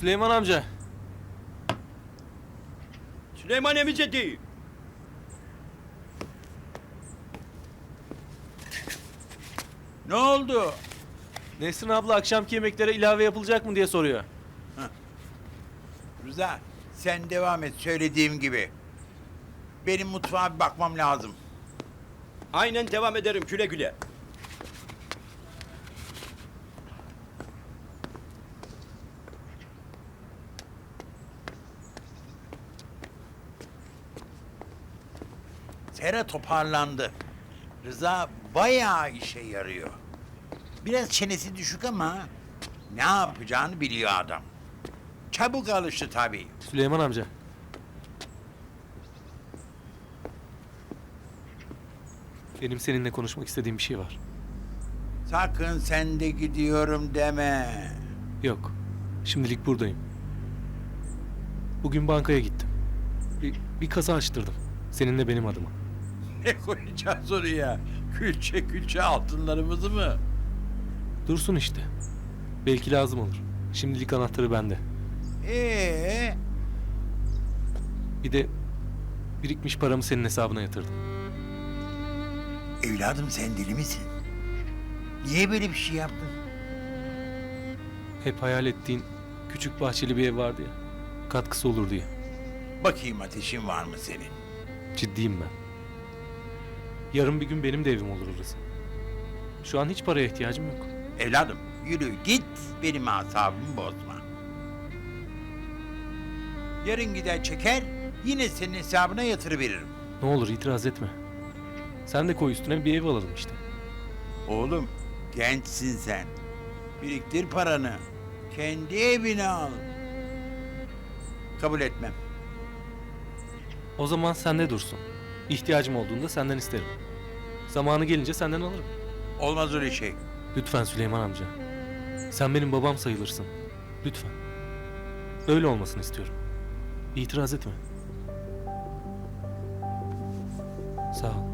Süleyman amca. Süleyman emice değil. Ne oldu? Nesrin abla akşamki yemeklere ilave yapılacak mı diye soruyor. Rıza sen devam et söylediğim gibi. Benim mutfağa bir bakmam lazım. Aynen devam ederim güle güle. Sera toparlandı. Rıza bayağı işe yarıyor. Biraz çenesi düşük ama ne yapacağını biliyor adam. Çabuk alıştı tabii. Süleyman amca. Benim seninle konuşmak istediğim bir şey var. Sakın sen de gidiyorum deme. Yok. Şimdilik buradayım. Bugün bankaya gittim. Bir, bir kasa açtırdım. Seninle benim adıma. Ne koyacağız oraya? Külçe külçe altınlarımızı mı? Dursun işte. Belki lazım olur. Şimdilik anahtarı bende. Ee, Bir de birikmiş paramı senin hesabına yatırdım. evladım sen deli misin? Niye böyle bir şey yaptın? Hep hayal ettiğin küçük bahçeli bir ev vardı ya. Katkısı olur diye. Bakayım ateşin var mı senin? Ciddiyim ben. Yarın bir gün benim de evim olur orası. Şu an hiç paraya ihtiyacım yok. Evladım yürü git benim asabımı bozma. Yarın gider çeker yine senin hesabına yatırıveririm. Ne olur itiraz etme. Sen de koy üstüne bir ev alalım işte. Oğlum gençsin sen. Biriktir paranı. Kendi evine al. Kabul etmem. O zaman sende dursun. İhtiyacım olduğunda senden isterim. Zamanı gelince senden alırım. Olmaz öyle şey. Lütfen Süleyman amca. Sen benim babam sayılırsın. Lütfen. Öyle olmasını istiyorum. İtiraz etme. Sağ ol.